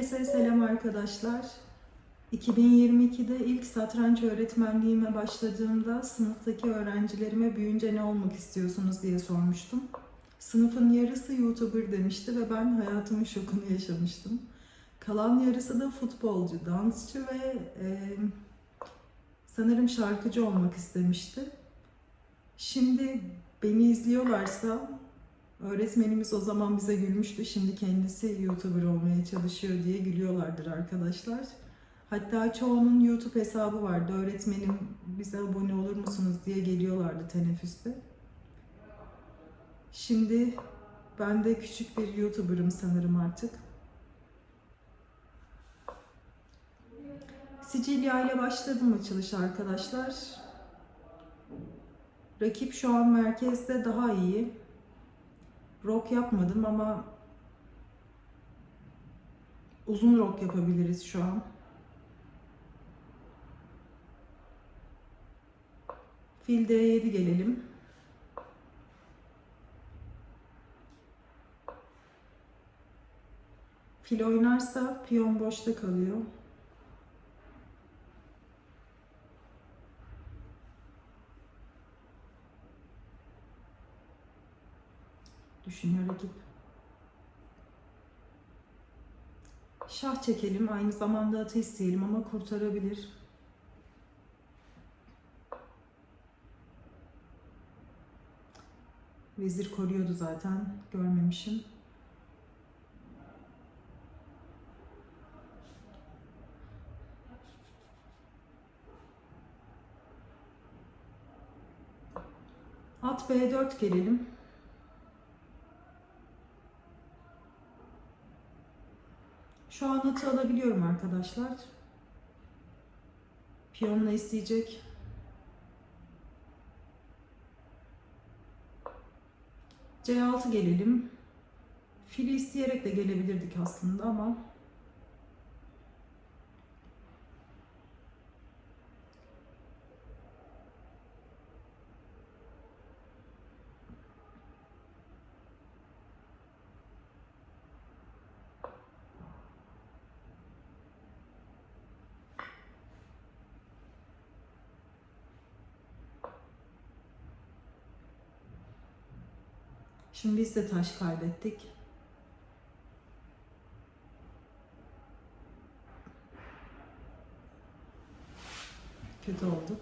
Herkese selam arkadaşlar. 2022'de ilk satranç öğretmenliğime başladığımda sınıftaki öğrencilerime büyüyünce ne olmak istiyorsunuz diye sormuştum. Sınıfın yarısı YouTuber demişti ve ben hayatımın şokunu yaşamıştım. Kalan yarısı da futbolcu, dansçı ve e, sanırım şarkıcı olmak istemişti. Şimdi beni izliyorlarsa Öğretmenimiz o zaman bize gülmüştü. Şimdi kendisi YouTuber olmaya çalışıyor diye gülüyorlardır arkadaşlar. Hatta çoğunun YouTube hesabı vardı. Öğretmenim bize abone olur musunuz diye geliyorlardı teneffüste. Şimdi ben de küçük bir YouTuber'ım sanırım artık. Sicilya ile başladım açılış arkadaşlar. Rakip şu an merkezde daha iyi. Rock yapmadım ama uzun rock yapabiliriz şu an. Fil D7 gelelim. Fil oynarsa piyon boşta kalıyor. Düşünüyor rakip. Şah çekelim. Aynı zamanda atı isteyelim ama kurtarabilir. Vezir koruyordu zaten. Görmemişim. At B4 gelelim. Şu an atı alabiliyorum arkadaşlar. Piyonla isteyecek. C6 gelelim. Fili isteyerek de gelebilirdik aslında ama Şimdi biz de taş kaybettik. Kötü oldu.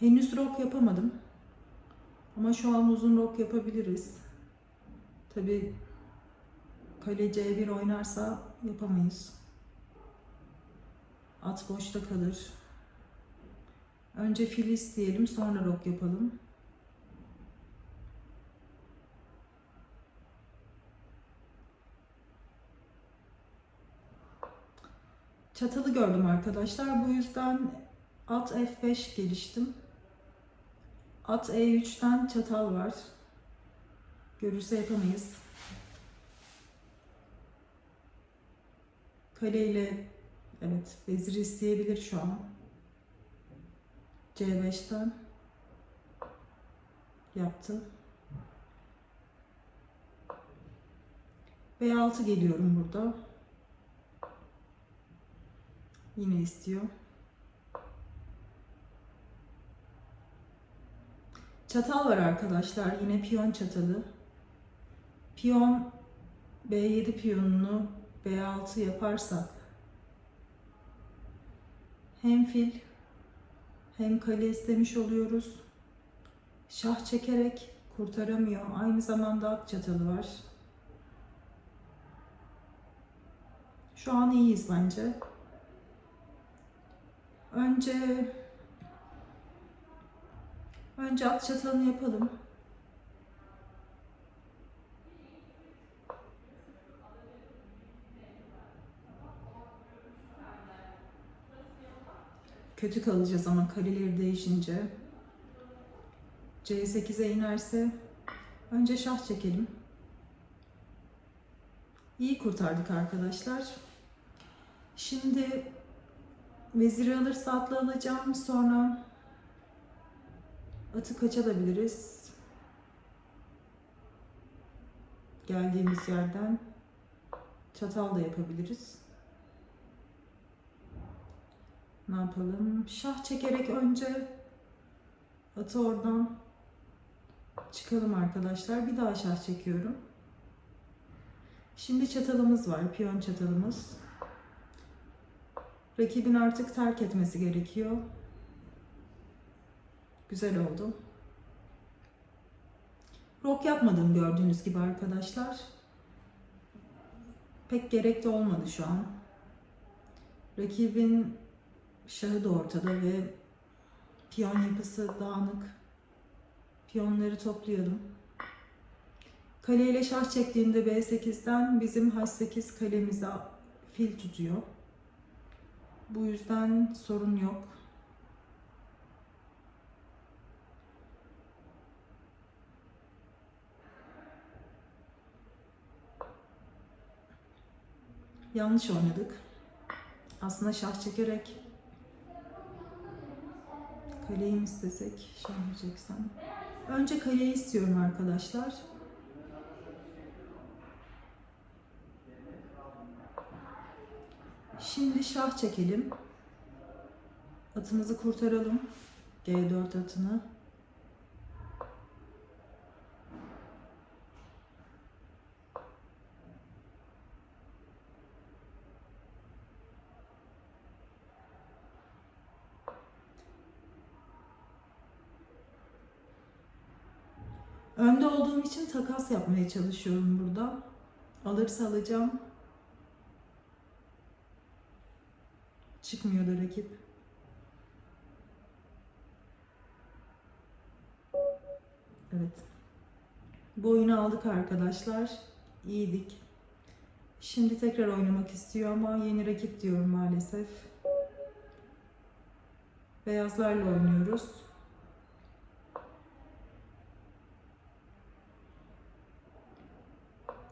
Henüz rock yapamadım. Ama şu an uzun rock yapabiliriz. Tabii Kale C1 oynarsa yapamayız. At boşta kalır. Önce fil isteyelim sonra rok yapalım. Çatalı gördüm arkadaşlar. Bu yüzden at F5 geliştim. At E3'ten çatal var. Görürse yapamayız. Kaleyle evet veziri isteyebilir şu an. C5'ten yaptı. B6 geliyorum burada. Yine istiyor. Çatal var arkadaşlar. Yine piyon çatalı. Piyon B7 piyonunu B6 yaparsak hem fil hem kale istemiş oluyoruz. Şah çekerek kurtaramıyor. Aynı zamanda at çatalı var. Şu an iyiyiz bence. Önce önce at çatalını yapalım. Kötü kalacağız ama kaleleri değişince. C8'e inerse önce şah çekelim. İyi kurtardık arkadaşlar. Şimdi veziri alırsa atla alacağım. Sonra atı kaçabiliriz. Geldiğimiz yerden çatal da yapabiliriz. Ne yapalım? Şah çekerek önce atı oradan çıkalım arkadaşlar. Bir daha şah çekiyorum. Şimdi çatalımız var. Piyon çatalımız. Rakibin artık terk etmesi gerekiyor. Güzel oldu. Rok yapmadım gördüğünüz gibi arkadaşlar. Pek gerek de olmadı şu an. Rakibin şahı da ortada ve piyon yapısı dağınık. Piyonları toplayalım. Kale ile şah çektiğinde B8'den bizim H8 kalemize fil tutuyor. Bu yüzden sorun yok. Yanlış oynadık. Aslında şah çekerek kaleyi mi istesek şah mı çeksem. Önce kaleyi istiyorum arkadaşlar. Şimdi şah çekelim. Atımızı kurtaralım. G4 atını. Önde olduğum için takas yapmaya çalışıyorum burada. Alırsa alacağım. Çıkmıyor da rakip. Evet. Bu oyunu aldık arkadaşlar. İyiydik. Şimdi tekrar oynamak istiyor ama yeni rakip diyorum maalesef. Beyazlarla oynuyoruz.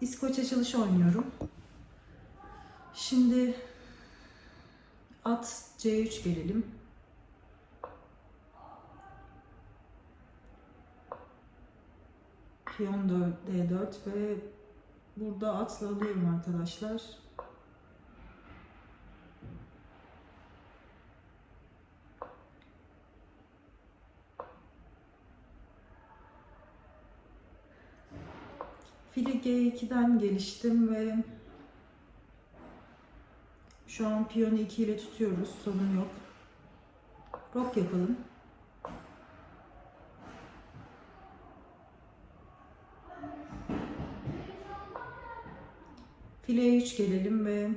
İskoç açılışı oynuyorum. Şimdi at C3 gelelim. Piyon 4, D4 ve burada atla alıyorum arkadaşlar. Fili G2'den geliştim ve şu an piyonu 2 ile tutuyoruz. Sorun yok. Rok yapalım. Fileye 3 gelelim ve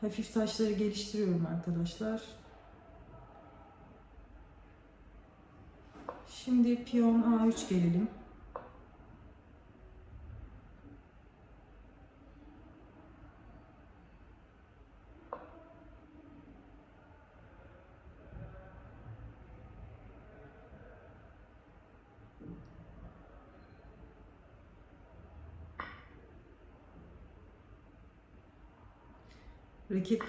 hafif taşları geliştiriyorum arkadaşlar. Şimdi piyon A3 gelelim. Rakip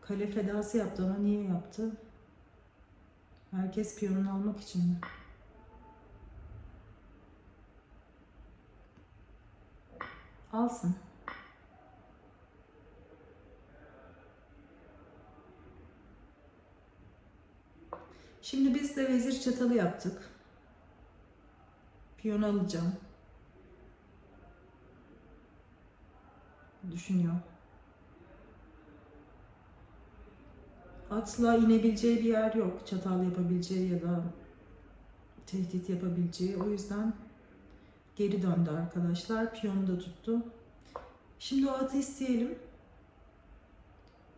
kale fedası yaptı ama niye yaptı? Herkes piyonunu almak için mi? Alsın. Şimdi biz de vezir çatalı yaptık. Piyon alacağım. Düşünüyor. Atla inebileceği bir yer yok. Çatal yapabileceği ya da tehdit yapabileceği. O yüzden geri döndü arkadaşlar. Piyonu da tuttu. Şimdi o atı isteyelim.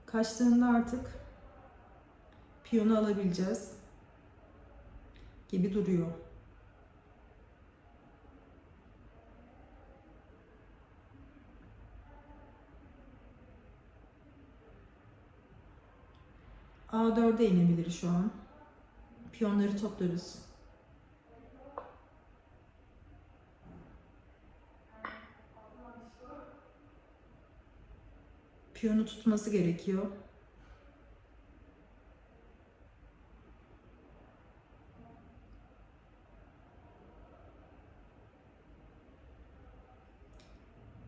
Kaçtığında artık piyonu alabileceğiz gibi duruyor. A4'e inebilir şu an. Piyonları toplarız. Piyonu tutması gerekiyor.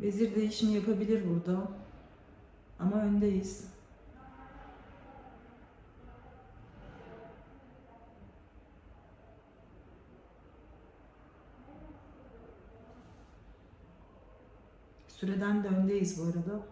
Vezir değişimi yapabilir burada. Ama öndeyiz. Süreden de öndeyiz bu arada.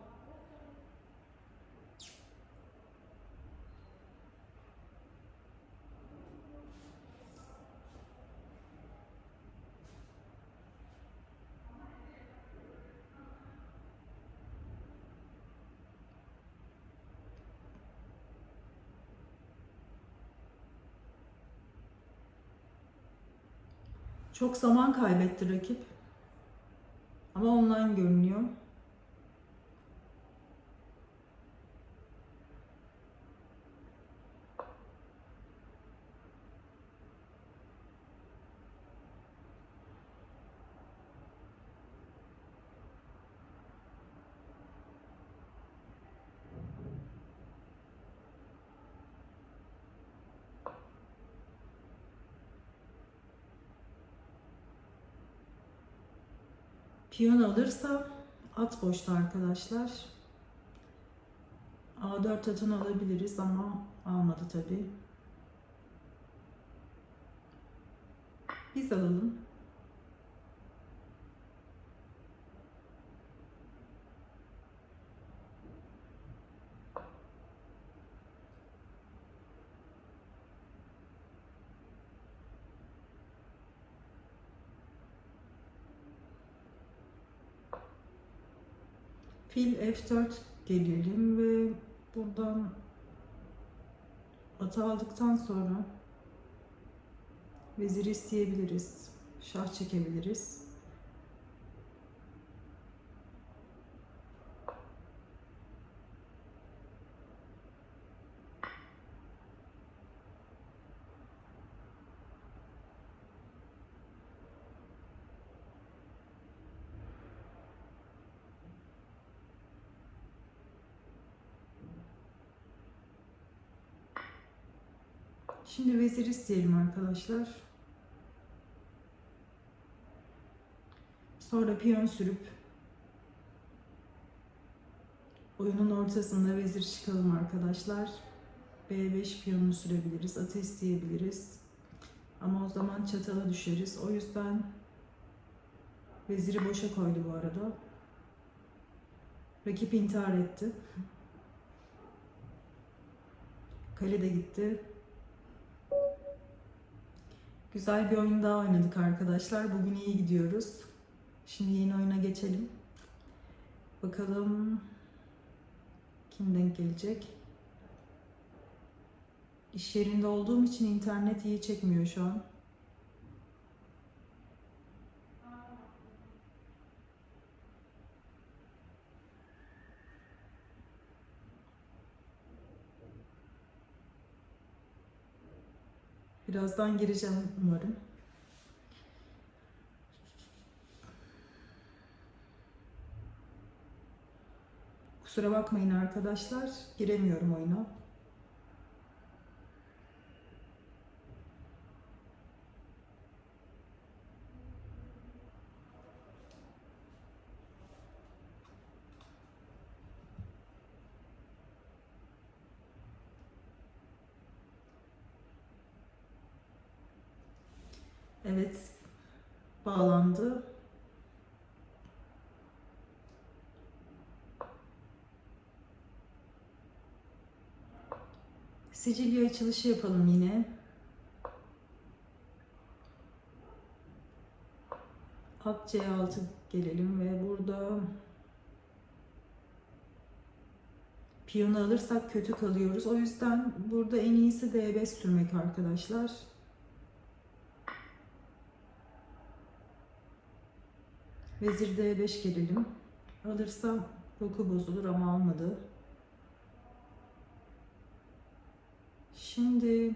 Çok zaman kaybetti rakip. Ama online görünüyor. Piyon alırsa at boşta arkadaşlar. A4 atını alabiliriz ama almadı tabi. Biz alalım. Fil F4 gelelim ve buradan atı aldıktan sonra vezir isteyebiliriz. Şah çekebiliriz. Şimdi vezir isteyelim arkadaşlar. Sonra piyon sürüp oyunun ortasında vezir çıkalım arkadaşlar. B5 piyonunu sürebiliriz. Atı isteyebiliriz. Ama o zaman çatala düşeriz. O yüzden veziri boşa koydu bu arada. Rakip intihar etti. Kale de gitti. Güzel bir oyun daha oynadık arkadaşlar. Bugün iyi gidiyoruz. Şimdi yeni oyuna geçelim. Bakalım kim denk gelecek. İş yerinde olduğum için internet iyi çekmiyor şu an. Birazdan gireceğim umarım. Kusura bakmayın arkadaşlar. Giremiyorum oyuna. Evet. Bağlandı. Sicilya açılışı yapalım yine. At C6 gelelim ve burada piyonu alırsak kötü kalıyoruz. O yüzden burada en iyisi D5 sürmek arkadaşlar. Vezir D5 gelelim. Alırsam roku bozulur ama almadı. Şimdi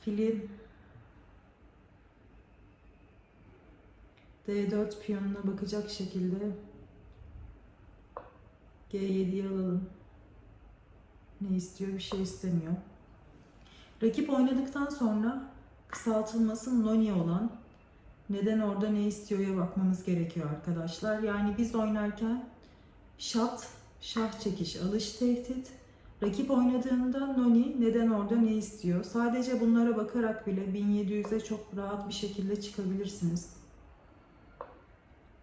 fili D4 piyonuna bakacak şekilde G7'yi alalım. Ne istiyor? Bir şey istemiyor. Rakip oynadıktan sonra kısaltılması noni olan neden orada ne istiyor'ya bakmamız gerekiyor arkadaşlar. Yani biz oynarken şat, şah çekiş, alış tehdit. Rakip oynadığında noni neden orada ne istiyor? Sadece bunlara bakarak bile 1700'e çok rahat bir şekilde çıkabilirsiniz.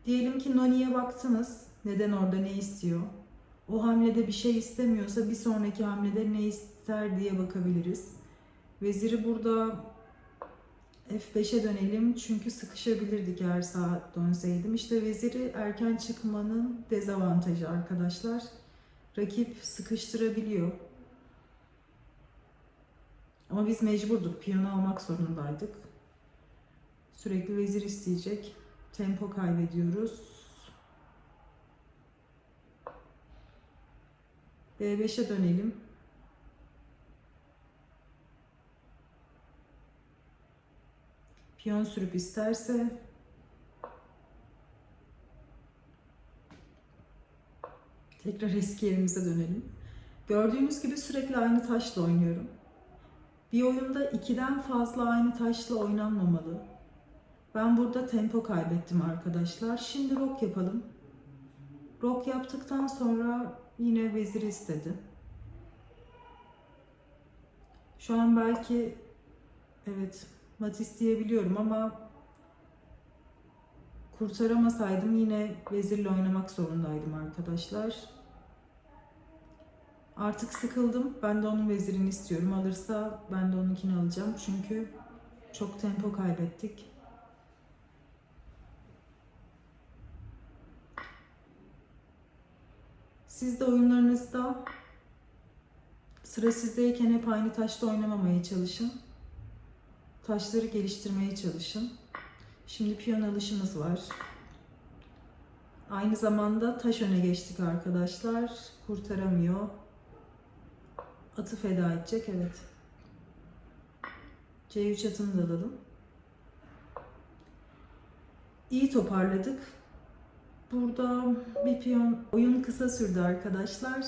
Diyelim ki noni'ye baktınız. Neden orada ne istiyor? O hamlede bir şey istemiyorsa bir sonraki hamlede ne ister diye bakabiliriz. Veziri burada F5'e dönelim çünkü sıkışabilirdik eğer sağa dönseydim. İşte veziri erken çıkmanın dezavantajı arkadaşlar. Rakip sıkıştırabiliyor. Ama biz mecburduk. Piyonu almak zorundaydık. Sürekli vezir isteyecek. Tempo kaybediyoruz. B5'e dönelim. Piyon sürüp isterse tekrar eski yerimize dönelim. Gördüğünüz gibi sürekli aynı taşla oynuyorum. Bir oyunda ikiden fazla aynı taşla oynanmamalı. Ben burada tempo kaybettim arkadaşlar. Şimdi rock yapalım. Rock yaptıktan sonra yine vezir istedi. Şu an belki evet mat isteyebiliyorum ama kurtaramasaydım yine vezirle oynamak zorundaydım arkadaşlar. Artık sıkıldım. Ben de onun vezirini istiyorum. Alırsa ben de onunkini alacağım. Çünkü çok tempo kaybettik. Siz de oyunlarınızda sıra sizdeyken hep aynı taşla oynamamaya çalışın. Taşları geliştirmeye çalışın. Şimdi piyon alışımız var. Aynı zamanda taş öne geçtik arkadaşlar. Kurtaramıyor. Atı feda edecek evet. C3 atını da alalım. İyi toparladık. Burada bir piyon oyun kısa sürdü arkadaşlar.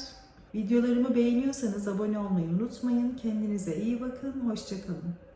Videolarımı beğeniyorsanız abone olmayı unutmayın. Kendinize iyi bakın. Hoşçakalın.